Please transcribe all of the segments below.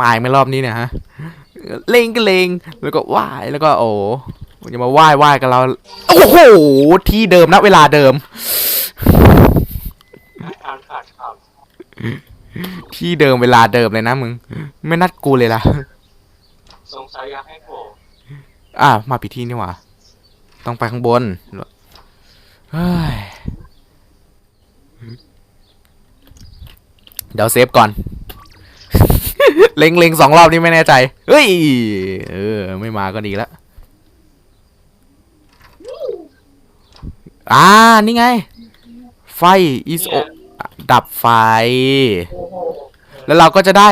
มาอีกไหม่รอบนี้เนี่ยฮะเลงก็เลงแล้วก็ว่ายแล้วก็โอ้มันจะมาว่ายว่ายกับเราโอ้โหที่เดิมนะเวลาเดิมทางขาดคที่เดิมเวลาเดิมเลยนะมึง ไม่นัดกูเลยล่ะำสงสัยอยากให้โผล่อะมาผิดที่นี่หว่า ต้องไปข้างบนเฮ้ยเดี๋ยวเซฟก่อน เล็งเล็งสองรอบนี่ไม่แน่ใจ เฮ้ย เออ ไม่มาก็ดีแล้วอ่า นี่ไง ไฟ is o ดับไฟ แล้วเราก็จะได้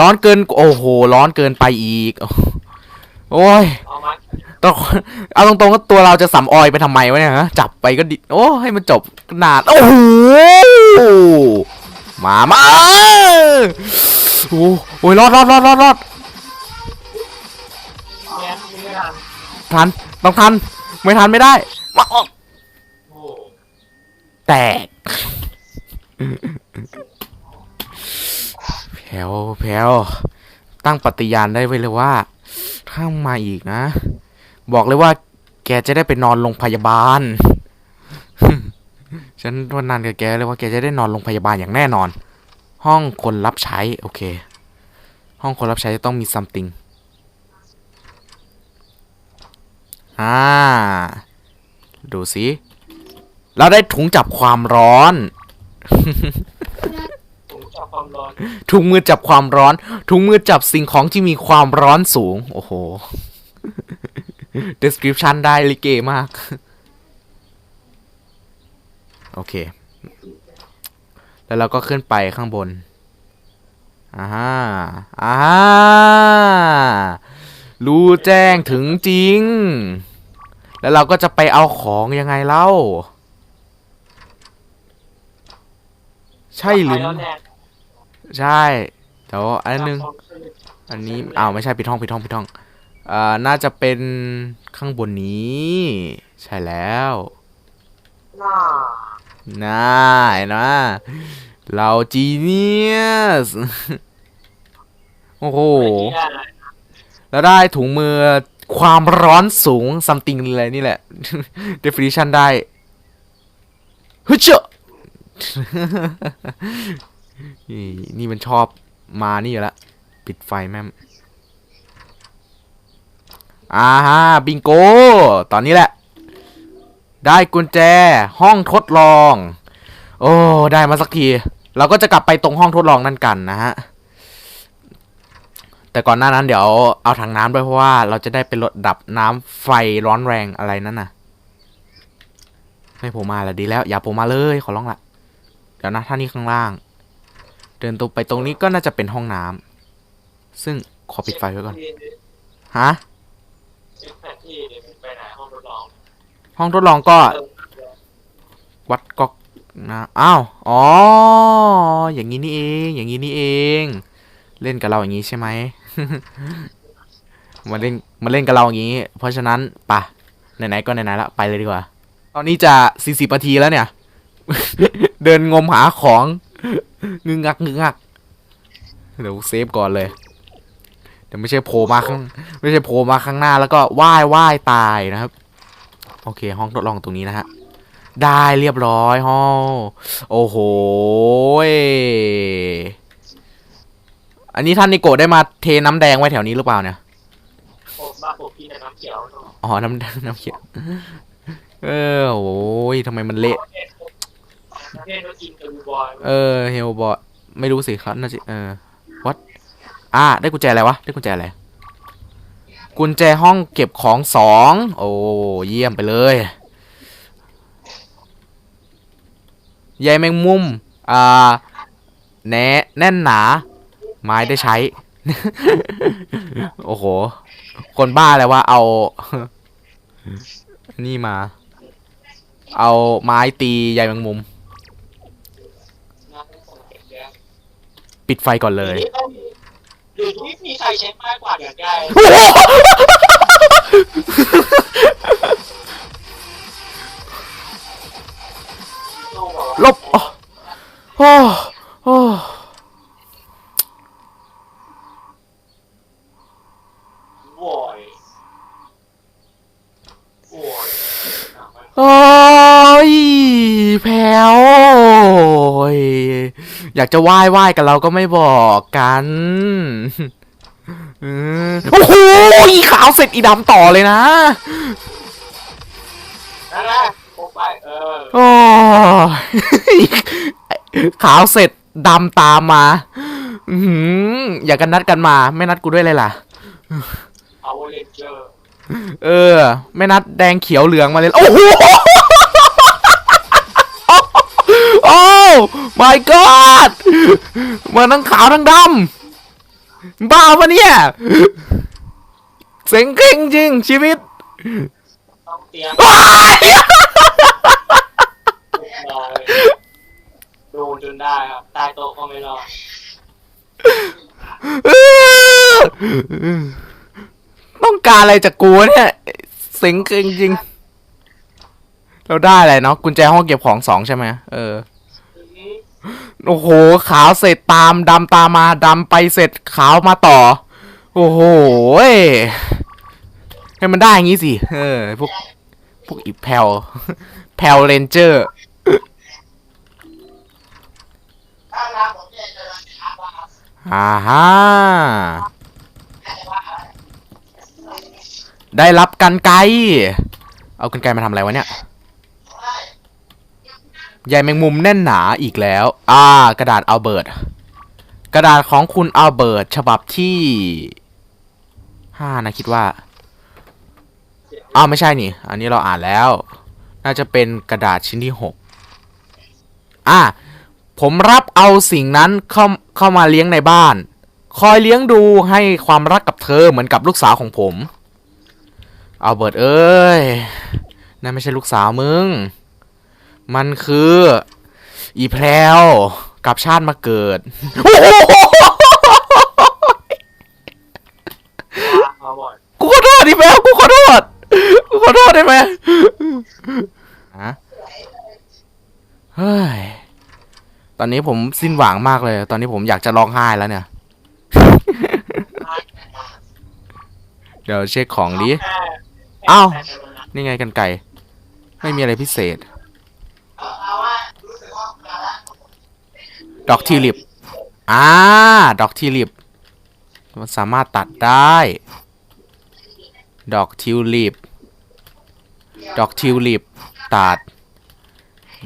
ร้อนเกิน โอ้โห ร้อนเกินไปอีก โอ้ยต้องเอาตรงๆก็ตัวเราจะสำออยไปทำไมวะเนี่ยฮะ จับไปก็ดิ โอ้ ให้มันจบนาน โอ้โห มา มา โอ้โหรอดรอดรอดรอดรอดทันต้องทัน ไม่ทันไม่ได้มาออกแตกแผวแผวตั้งปฏิญาณได้ไว้เลยว่า ถ้ามาอีกนะ บอกเลยว่า แกจะได้ไปนอนโรงพยาบาล ฉันวันนั้นกับแกเลยว่าแกจะได้นอนโรงพยาบาลอย่างแน่นอน ห้องคนรับใช้ โอเค ห้องคนรับใช้จะต้องมี something อ่า ดูสิเราได้ถุงจับความร้อนผมจับความร้อน ถุงมือจับความร้อน ถุงมือจับสิ่งของที่มีความร้อนสูง โอ้โห description ได้ลิเกมาก โอเค แล้วเราก็ขึ้นไปข้างบนอ่าฮะอ่าฮะรู้แจ้งถึงจริง แล้วเราก็จะไปเอาของยังไงเล่า ใช่หรือไปแล้วแน่ใช่เดี๋ยวอันนึง อันนี้อ้าวไม่ใช่ปิดห้องปิดห้องปิดห้องอ่าน่าจะเป็นข้างบนนี้ ใช่แล้วน่าน่าเห็นไหม เราจีเนียส โอ้โห แล้วได้ถุงมือความร้อนสูง something อะไรนี่แหละ definition ได้ฮึเชะนี่นี่มันชอบมานี่อยู่แล้วปิดไฟแม่มอ่าฮะบิงโก ตอนนี้แหละ ได้กุญแจห้องทดลอง โอ้ ได้มาสักที เราก็จะกลับไปตรงห้องทดลองนั่นกันนะฮะ แต่ก่อนหน้านั้นเดี๋ยวเอาถังน้ำด้วยเพราะว่าเราจะได้ไปลดดับน้ำไฟร้อนแรงอะไรนั่นน่ะ ไม่โผล่มาละดีแล้ว อย่าโผล่มาเลยขอร้องละเดี๋ยวนะท่านี้ข้างล่าง เดินตรงไปตรงนี้ก็น่าจะเป็นห้องน้ำซึ่งขอปิดไฟไว้ก่อนฮะเช็คแผนที่เดี๋ยวไปไหนห้องทดลองห้องทดลองก็ วัดก๊อก นะอ้าวอ๋อ อย่างนี้นี่เอง อย่างนี้นี่เอง เล่นกับเราอย่างนี้ใช่ไหมมาเล่นมาเล่นกับเราอย่างนี้ เพราะฉะนั้นปะไหนๆก็ไหนๆละไปเลยดีกว่า ตอนนี้จะสี่สิบนาทีแล้วเนี่ย เดินงมหาของงึงงักงึงงักเดี๋ยวเซฟก่อนเลยเดี๋ยวไม่ใช่โผล่มาข้างไม่ใช่โผล่มาข้างหน้าแล้วก็ว่ายว่ายตายนะครับ โอเค ห้องทดลองตรงนี้นะฮะ ได้เรียบร้อยห้องโอ้โหยอันนี้ท่านนิโกะได้มาเทน้ำแดงไว้แถวนี้หรือเปล่าเนี่ยผมบ้าผมพี่ในน้ำเขียวอ๋อ น้ำน้ำเขียว เออ โอ้ยทำไมมันเละเล่นว่าอินเตอร์บอยเออ เฮลบอไม่รู้สิครับน่าจะเออวัดอ่า ได้กุญแจอะไรวะ ได้กุญแจอะไร กุญแจห้องเก็บของสอง โอ้ เยี่ยมไปเลย ใยแมงมุมอ่าแน่แน่นหนา ไม้ได้ใช้ โอ้โห คนบ้าเลยว่าเอา นี่มา เอาไม้ตีใยแมงมุม ปิดไฟก่อนเลยหรือที่มีใครใช้ไม้กว่าดอย่างได้ ลบอ๋อโอ้โอ้โอ้ยแพ้วอยากจะไหว้ไหว้กันเราก็ไม่บอกกันโอ้โหขาวเสร็จอีดำต่อเลยนะ ไป เออ โอ้ยขาวเสร็จดำตามมา อื้อหืออยากกันนัดกันมา ไม่นัดกูด้วยเลยล่ะ เอาเลนเจอร์เออ ไม่นัดแดงเขียวเหลืองมาเลย โอ้โห โอ้ my god มันทั้งขาวทั้งดำบ้าปะเนี่ย เซ็งเก่งจริงชีวิตต้องเตรียมว้าย มาเลยโดนจนได้ครับใตายโต๊ะก็ไม่รอด ต้องการอะไรจากกูเนี่ยเซ็งเก่งจริงเราได้อะไรเนาะกุญแจห้องเก็บของสองใช่ไหมเออโอ้โห ขาวเสร็จตามดำตามมาดำไปเสร็จขาวมาต่อ โอ้โหยให้มันได้อย่างงี้สิ เออ พวก พวกอีแพลแพลเรนเจอร์อ่าฮะ ได้รับกันไกเอากันไกมาทำอะไรวะเนี่ยใยแมงมุมแน่นหนาอีกแล้ว อ่า กระดาษอัลเบิร์ต กระดาษของคุณอัลเบิร์ตฉบับที่ห้านะคิดว่า อ้าวไม่ใช่นี่ อันนี้เราอ่านแล้ว น่าจะเป็นกระดาษชิ้นที่หกอะผมรับเอาสิ่งนั้นเข้าเข้ามาเลี้ยงในบ้าน คอยเลี้ยงดูให้ความรักกับเธอเหมือนกับลูกสาวของผม อัลเบิร์ตเอ้ย นั่นไม่ใช่ลูกสาวมึง มันคือ อีแพรวกับชาติมาเกิด มาบ่อยกูขอโทษดิแมวกูขอโทษ กูขอโทษได้ไหมฮะเฮ้ย ตอนนี้ผมสิ้นหวังมากเลย ตอนนี้ผมอยากจะร้องไห้แล้วเนี่ย เดี๋ยวเช็คของดิ แค่ อ้าวแค่แค่นั้นนะนี่ไงกันไก่ ไม่มีอะไรพิเศษ ดอกทิวลิปอ่าดอกทิวลิปมันสามารถตัดได้ ดอกทิวลิป ดอกทิวลิป ตัด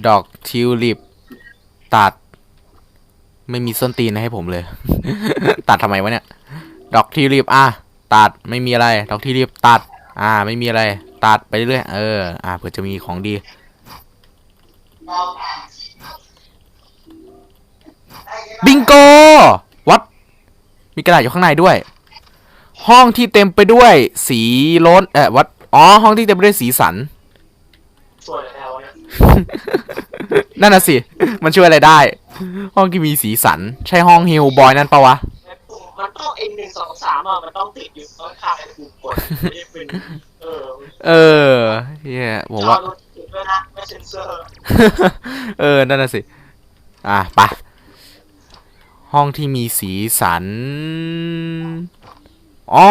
ดอกทิวลิป ตัด ไม่มีส้นตีนให้ผมเลย ตัดทำไมวะเนี่ย ดอกทิวลิปอะตัด ไม่มีอะไร ดอกทิวลิปตัด อ่า ไม่มีอะไร ตัดไปเรื่อย เออ อ่า เผื่อจะมีของดี บิงโก วัด มีกระดาษอยู่ข้างในด้วย ห้องที่เต็มไปด้วย สีโล้นเออวัด อ๋อ ห้องที่เต็มไปด้วยสีสันช่วยแล้วนั่นน่ะสิ มันช่วยอะไรได้ ห้องที่มีสีสัน ใช่ห้องฮิลบอยนั่นปะวะ มมันต้องเอ็นหนึ่งสองสามอะมันต้องติดอยู่ต้นข้างไอ้ปุ่มกดไม่ได้เป็นเออเออเฮียผมว่าจอรถติดด้วยนะไม่เซ็นเซอร์เออนั่นน่ะสิ อะไปะห้องที่มีสีสันอ๋อ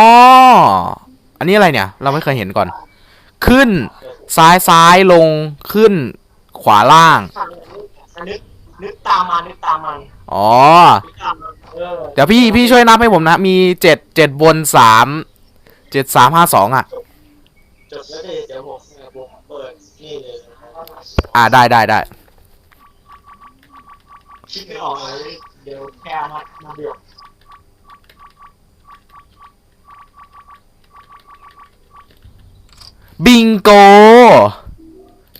อันนี้อะไรเนี่ย เราไม่เคยเห็นก่อน ขึ้นซ้ายซ้ายลงขึ้นขวาล่างฟังนึกนึกตามมานึกตามมันอ๋อนึกตามมัน เออเดี๋ยวพี่พี่ช่วยนับให้ผมนะ มีเจ็ดเจ็ดบนสามเจ็ดสามห้าสองอะ จดแล้วเดี๋ยวเดี๋ยวผมเดี๋ยวผมเปิดนี่เลยอ่าได้ได้ได้คิดไม่ออกเลยเดี๋ยวแค่มามาเบียดบิงโก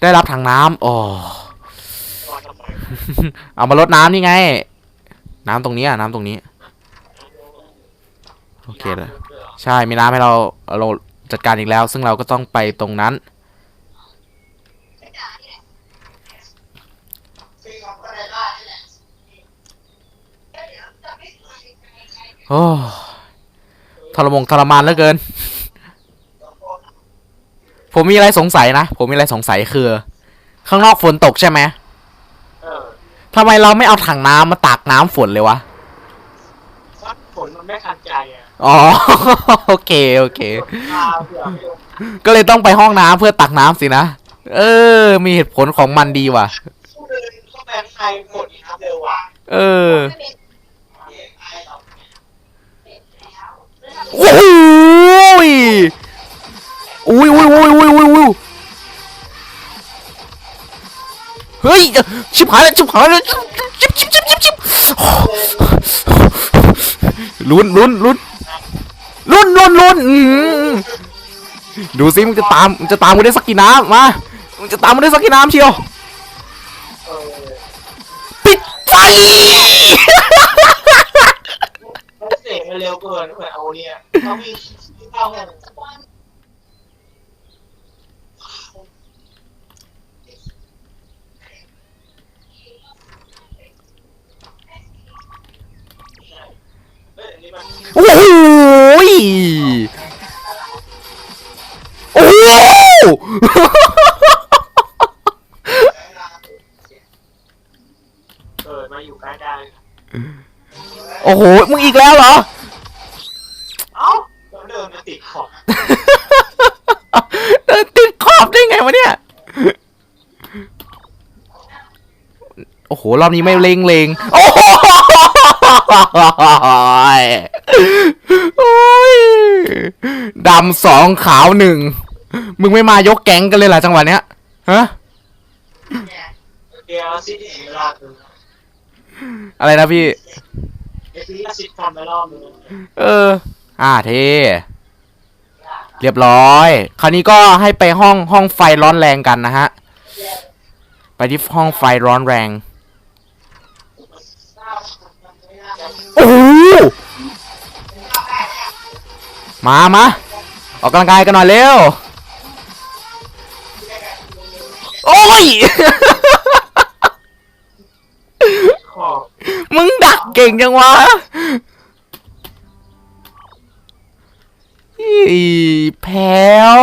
ได้รับถังน้ำอ๋อ ก่อนทำไม เอามาลดน้ำนี่ไง น้ำตรงนี้อะน้ำตรงนี้ โอเคเลยใช่มีน้ำให้เราเราจัดการอีกแล้ว ซึ่งเราก็ต้องไปตรงนั้น โอ้ทรมงทรมานเหลือเกิน ผมมีอะไรสงสัยนะ ผมมีอะไรสงสัยคือ ข้างนอกฝนตกใช่ไหม ทำไมเราไม่เอาถังน้ำมาตักน้ำฝนเลยวะ วัดผลมันไม่ทันใจอะอ๋อ โอเค โอเค มาเผื่อไม่ลงก็เลยต้องไปห้องน้ำเพื่อตักน้ำสินะ เออ มีเหตุผลของมันดีว่ะพูดเลยเข้าไปข้างในหมดน้ำเร็วว่ะเออโอ้โหยอุ้ยอุ้ยอุ้ยอุ้ยอุ้ยอุ้ยเฮ้ย ชิบหายแล้วชิบหายแล้วชิบชิบชิบชิบชิบลุ้นลุ้นลุ้นลุ้นลุ้นลุ้นดูสิมึงจะตามมึงจะตามกูได้สักกี่น้ำมามึงจะตามกูได้สักกี่น้ำเชียวปิดไฟเสกมันเร็วเกินเหมือนเอาเนี่ยเขามีเข้ากันเฮ้ยอันนี้มัน โอ้โหยโอ้โหเกิดมาอยู่ใกล้ได้โอ้โห มึงอีกแล้วเหรอ เอ้าแล้วเดินมาติดขอบเดินติดขอบได้ไงวะเนี่ย โอ้โห รอบนี้ไม่เลงเลงโอ้โห ดำสองขาวหนึ่ง มึงไม่มายกแก๊งกันเลยเหรอจังหวะเนี้ย ฮะ อะไรนะพี่ไอ้ที่ซิดทำไปรอบนึงเออ อ่าเท เรียบร้อย คราวนี้ก็ให้ไปห้องห้องไฟร้อนแรงกันนะฮะ ไปที่ห้องไฟร้อนแรง โอ้โหมามาออกกำลังกายกันหน่อยเร็ว โอ้ยขอบมึงดักเก่งจังวะอีแพลว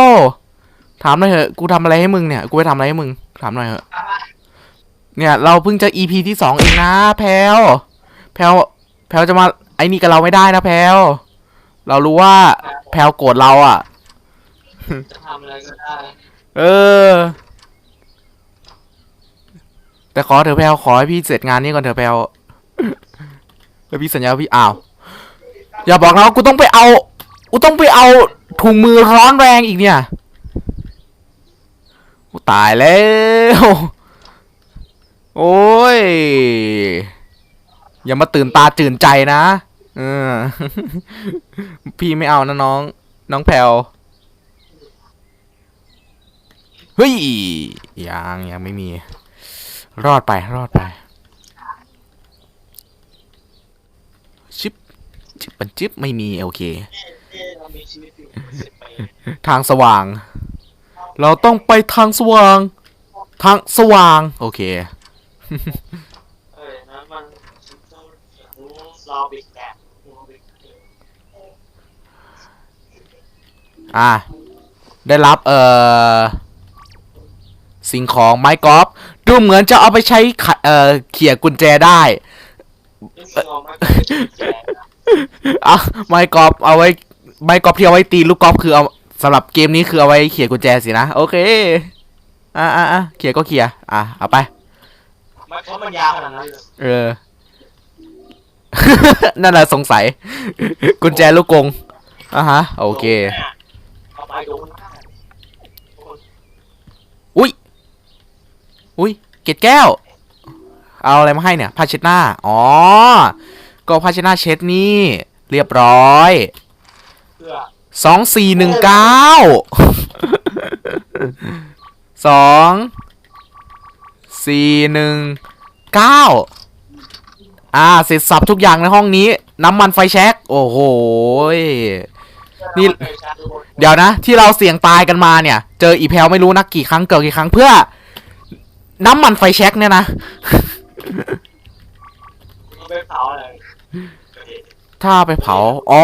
ถามหน่อยเถอะ กูทำอะไรให้มึงเนี่ย กูไปทำอะไรให้มึง ถามหน่อยเถอะ เนี่ย เราเพิ่งจะ EP ที่สองเองนะ แพลวแพลว แพลวจะมาไอ้นี่กับเราไม่ได้นะแพลวเรารู้ว่าแพลวโกรธเราอะ จะทำอะไรก็ได้ เออ แต่ขอเถอะแพลวขอให้พี่เสร็จงานนี้ก่อนเถอะแพลวแล้วพี่สัญญาว่าพี่อ้าว อย่าบอกนะว่ากูต้องไปเอา กูต้องไปเอาถุงมือร้อนแรงอีกเนี่ยกูตายแล้ว โอ้ย อย่ามาตื่นตาตื่นใจนะเออพี่ไม่เอานะน้อง น้องแพลวเฮ้ยยังยังไม่มี รอดไปรอดไป ชิปชิปปันจิบไม่มีโอเค ทางสว่าง เราต้องไปทางสว่าง ทางสว่าง โอเค เออนะมันรอบิ๊กแบกรอบิ๊ก อะได้รับเอ่อสิ่งของไม้กอล์ฟดูเหมือนจะเอาไปใช้ขะเอ่อเขี่ยกุญแจได้นี่คือเอามาเป็นแจกนะอะไม้กอล์ฟเอาไว้ไม้กอล์ฟที่เอาไว้ตีลูกกอล์ฟคือเอาสำหรับเกมนี้คือเอาไว้เขี่ยกุญแจสินะ โอเคอะอะอะเขี่ยก็เขี่ยอะเอาไปมันเพราะมันยาวขนาดนั้นเลยเออ นั่นแหละสงสัย กุญแจลูกกงอะฮะ โอเคเอาไป โดนหน้าอุ้ย อุ้ย เกล็ดแก้ว เอาอะไรมาให้เนี่ยผ้าเช็ดหน้า อ๋อ ก็ผ้าเช็ดหน้าเช็ดนี่ เรียบร้อยเพื่อสองสี่หนึ่งเก้าสองสี่หนึ่งเก้าอ่าเสร็จสับทุกอย่างในห้องนี้ น้ำมันไฟแช็ก โอ้โหย นี่ เดี๋ยวนะ ที่เราเสี่ยงตายกันมาเนี่ย เจออีแพลไม่รู้นักกี่ครั้งเกิดกี่ครั้งเพื่อ น้ำมันไฟแช็กเนี่ยนะมันเป็นเผาอะไรถ้าเอาไปเผา อ๋อ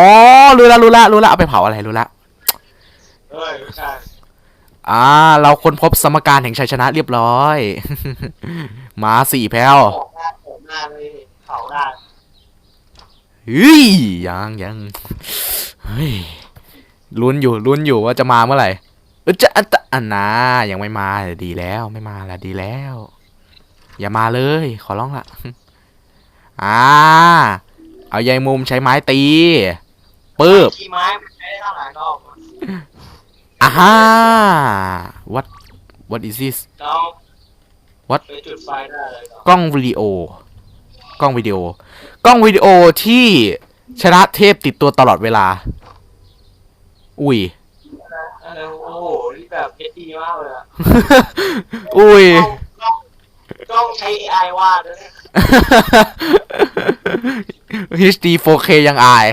รู้ละรู้ละรู้ละเอาไปเผาอะไรรู้ละเฮ้ยไม่ใช่อ่า เราค้นพบสมการแห่งชัยชนะเรียบร้อย มาสี่แพลวออกหน้าผมหน้าเลยเผาได้ เฮ้ยยังยังเฮ้ย ลุ้นอยู่ลุ้นอยู่ว่าจะมาเมื่อไหร่เออจะอันตะอันนายังไม่มาดีแล้ว ไม่มาละดีแล้ว อย่ามาเลย ขอร้องละอ่า เอาใยมุมใช้ไม้ตีปึ๊บขี่ไม้มันใช้ได้เท่าไหร่ก็ออกมาอ่าฮ่า what what is this แล้ว What? ไปจุดไฟได้เลยก็กล้องวิดีโอกล้องวิดีโอกล้องวิดีโอที่ชนะเทพติดตัวตลอดเวลา อุ้ยเออโอ้โหนี่แบบเพชรดีมากเลยอะอุ้ย กล้องกล้องใช้ AI วาดด้วยนะ HD 4K ยังอาย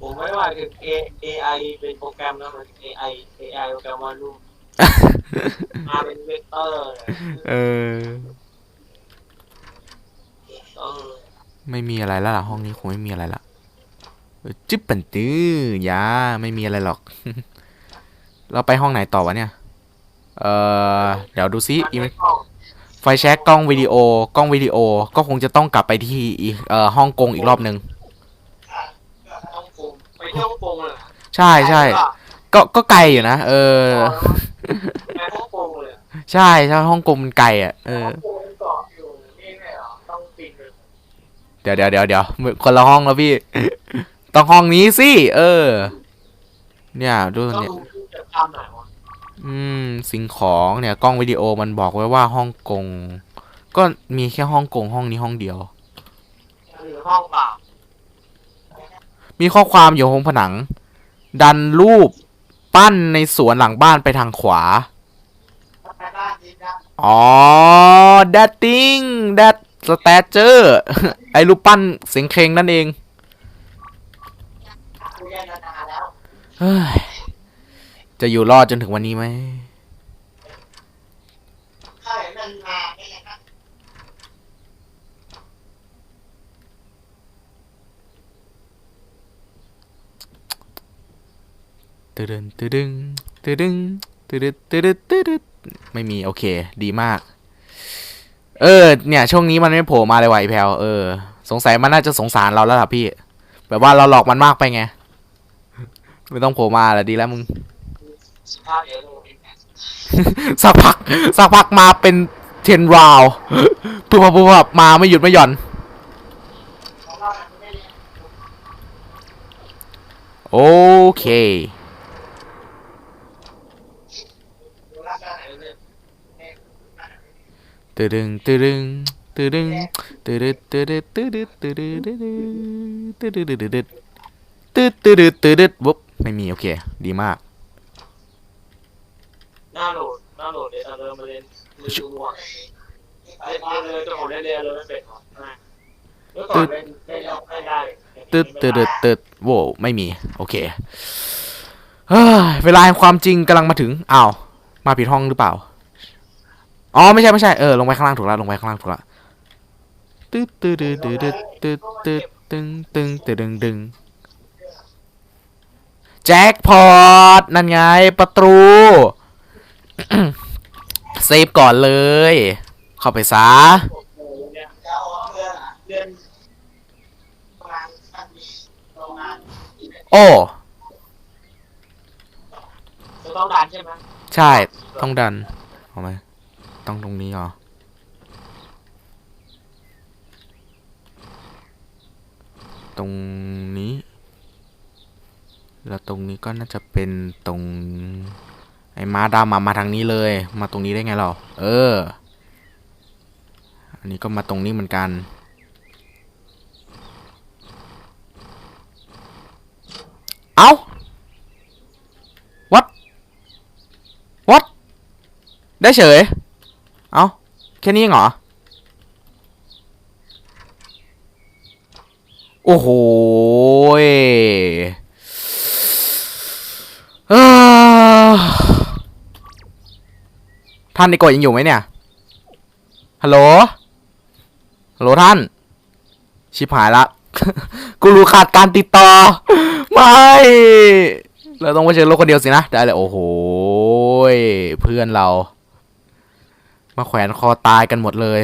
ผมไม่ว่าถึง A- AI เป็นโปรแกรมนะมัน AI AI โปรแกรมวาดรูปมาเป็นเวกเตอร์เลยเออ เออไม่มีอะไรแล้วล่ะ ห้องนี้คงไม่มีอะไรละเออ จิ๊บปันตื้อยาไม่มีอะไรหรอก เราไปห้องไหนต่อวะเนี่ย เออเดี๋ยวดูซิมันไม่กล้องไฟแช็กกล้องวิดีโอกล้องวิดีโอ ก็คงจะต้องกลับไปที่อีเอ่อฮ่องกงอีกรอบหนึ่งฮ่องกงไปที่ฮ่องกงเลยเหรอใช่ใช่ก็ก็ไกลอยู่นะเออไปฮ่องกงเลยใช่ใช่ฮ่องกงมันไกลอะเออฮ่องกงมันเกาะอยู่นี่ไงเหรอต้องบินไปเดี๋ยวเดี๋ยวเดี๋ยวเดี๋ยวคนละห้องแล้วพี่ ต้องห้องนี้สิ เออ เนี่ยดูต้องเนี่ยดูจะทำไหนวะอืม สิ่งของเนี่ย กล้องวิดีโอมันบอกไว้ว่าฮ่องกง ก็มีแค่ฮ่องกงห้องนี้ห้องเดียวหรือห้องเปล่า มีข้อความอยู่บนผนัง ดันรูปปั้นในสวนหลังบ้านไปทางขวาไปบ้านนี้นะอ๋อ that thing that statue ไอ้รูปปั้นเสียงเครงนั่นเอง คุยกันนานแล้ว เฮ้ย จะอยู่รอดจนถึงวันนี้ไหมข้าเห็นมันนานไม่ยังนะตึดึงตึดึงตึดึงตึดึดตึดึดตึดึดไม่มีโอเค ดีมาก เออ เนี่ย ช่วงนี้มันไม่โผล่มาเลยว่ะไอแพลวเออ สงสัยมันน่าจะสงสารเราแล้วล่ะพี่ แบบว่าเราหลอกมันมากไปไง ไม่ต้องโผล่มาละดีแล้วมึงสภาพเอโรบินสักพักสักพักมาเป็นเทนราวปุ๊บปั๊บปุ๊บปั๊บมาไม่หยุดไม่หย่อนของเรามันไม่ได้โอเคดูรักกันไหนเลยตึดึงตึดึงตึดึงตึดึดตึดึดตึดึดตึดึดตึดึดตึดึดตึดึดตึดตึดึดตึดึดปุ๊บ ไม่มีโอเค ดีมาก หน้าโหลดหน้าโหลดเดี๋ยวเรามาเล่นมือชูม่วงเล่นเลยตัวผมเล่นเลยเลยไม่เป็นหรอกเมื่อก่อนเล่นเล่นเล่นได้ตึดตึดตึดตึดโว้ไม่มี โอเคเฮ้ยเวลาแห่งความจริงกำลังมาถึงอ้าวมาผิดห้องหรือเปล่าอ๋อไม่ใช่ไม่ใช่เออลงไปข้างล่างถูกแล้วลงไปข้างล่างถูกแล้วตึ๊ดตึ๊ดตึ๊ดตึ๊ดตึ๊ดตึ๊ดตึ๊งตึ๊งตึ๊ดดึงดึงแจ็คพอตนั่นไงประตูเซฟก่อนเลยเข้าไปซะเนี่ ยจะเอาเรื่องเรื่องงานมันมีโรงงานโอ้จะต้องดันใช่ไหมใช่ ต้องดันเอาไหมต้องตรงนี้เหรอตรงนี้ แล้วตรงนี้ก็น่าจะเป็นตรง ไอ้ม้าดำมามาทางนี้เลย มาตรงนี้ได้ไงเราเออ อันนี้ก็มาตรงนี้เหมือนกัน เอา what what ได้เฉย เอาแค่นี้เองเหรอ โอ้โหยเอ้อ ท่านนิโกะยังอยู่ไหมเนี่ย ฮัลโหล ฮัลโหลท่าน ชิบหายละ กูรู้ขาดการติดต่อ ไม่ เราต้องไปเชิญรถคนเดียวสินะ ได้เลย โอ้โหยเพื่อนเรา มาแขวนคอตายกันหมดเลย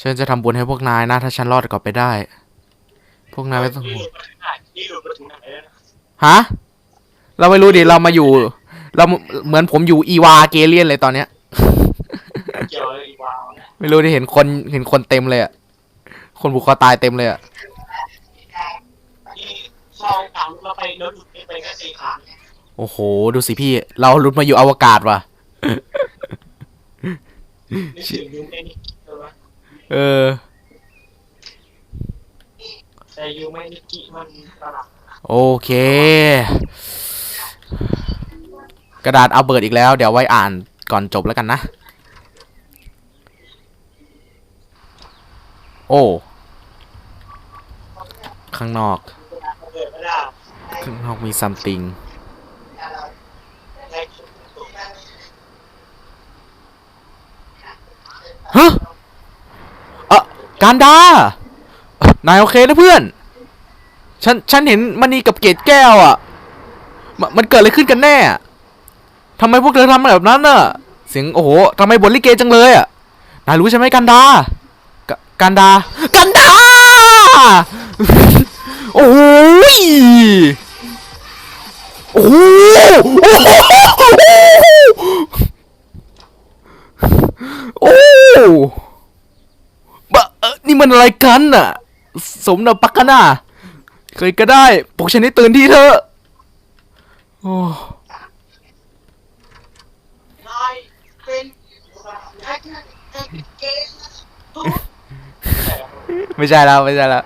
ฉันจะทำบุญให้พวกนายนะ ถ้าฉันรอดกลับไปได้ พวกนายไม่ต้องห่วงนี่หลุดมาถึงไหนแล้วนะฮะ เราไม่รู้ดิเรามาอยู่ เราเหมือนผมอยู่อีวาเกเลียนเลยตอนเนี้ย เกี่ยวอะไรอีกวาวนะไม่รู้ดิเห็นคนเห็นคนเต็มเลยอะคนผูกคอตายเต็มเลยอะที่เข้าตามเราไปแล้วหลุดไปแค่สี่ครั้งโอ้โห ดูสิพี่ เราหลุดมาอยู่อวกาศว่ะนี่ถึงยูไม่นิกิใช่ไหมเออ แต่ยูไม่นิกิมันตลาดโอเค กระดาษเอาเบิร์ดอีกแล้ว เดี๋ยวไว้อ่านก่อนจบแล้วกันนะ โอ้ ข้างนอก ข้างนอกมี something ในชุดตัวฮะเอะการดา นายโอเคนะเพื่อน ฉัน ฉันเห็นมันนีกับเกตแก้วอะ มันเกิดอะไรขึ้นกันแน่ ทำไมพวกเธอทำแบบนั้นน่ะ เสียงโอ้โหทำไมบทลิเกจังเลยอะ นายรู้ใช่ไหมกันดา กันดา กันดา โอ้ย โอ้โหโอ้โหบะเอ่อนี่มันอะไรกันน่ะ สมนาปักกันน่ะเคยก็ได้ปกฉันให้ตื่นที่เถอโอ้ นายเป็นแอคเกนทุก ไม่ใช่แล้วไม่ใช่แล้ว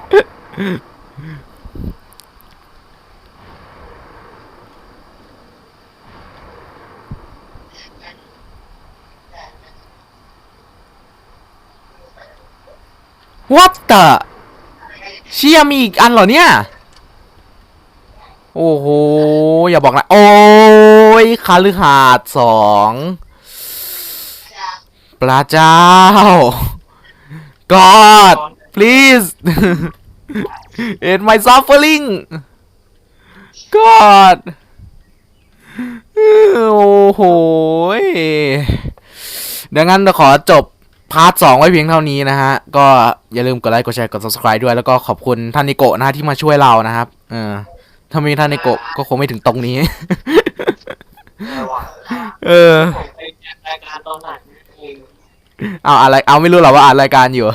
What the เชียมีอีกอันเหรอเนี่ย โอ้โห อย่าบอกนะ โอ้ยคาลือหาดสอง พระเจ้า God please end my suffering God โอ้โหยเดี๋ยวงั้นเราขอจบพาร์ทสองไว้เพียงเท่านี้นะฮะ ก็อย่าลืมกดไลค์ กดแชร์ กด subscribe ด้วย แล้วก็ขอบคุณท่านนิโกะนะฮะที่มาช่วยเรานะครับ เออ ถ้าไม่มีท่านนิโกะก็คงไม่ถึงตรงนี้ เออผมไปจัดรายการตอนไหนเอง เอาอะไร เอาไม่รู้หรอว่าอ่านรายการอยู่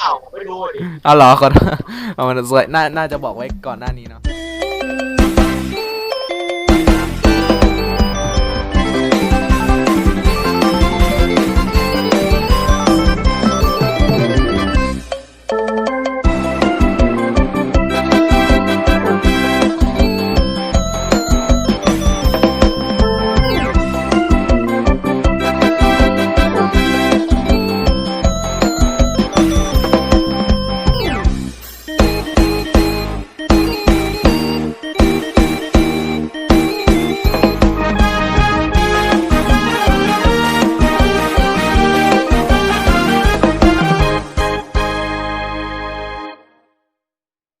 อ้าวไม่รู้ดิ เอาเหรอขอโทษเอามันสวยน่าน่าจะบอกไว้ก่อนหน้านี้เนาะ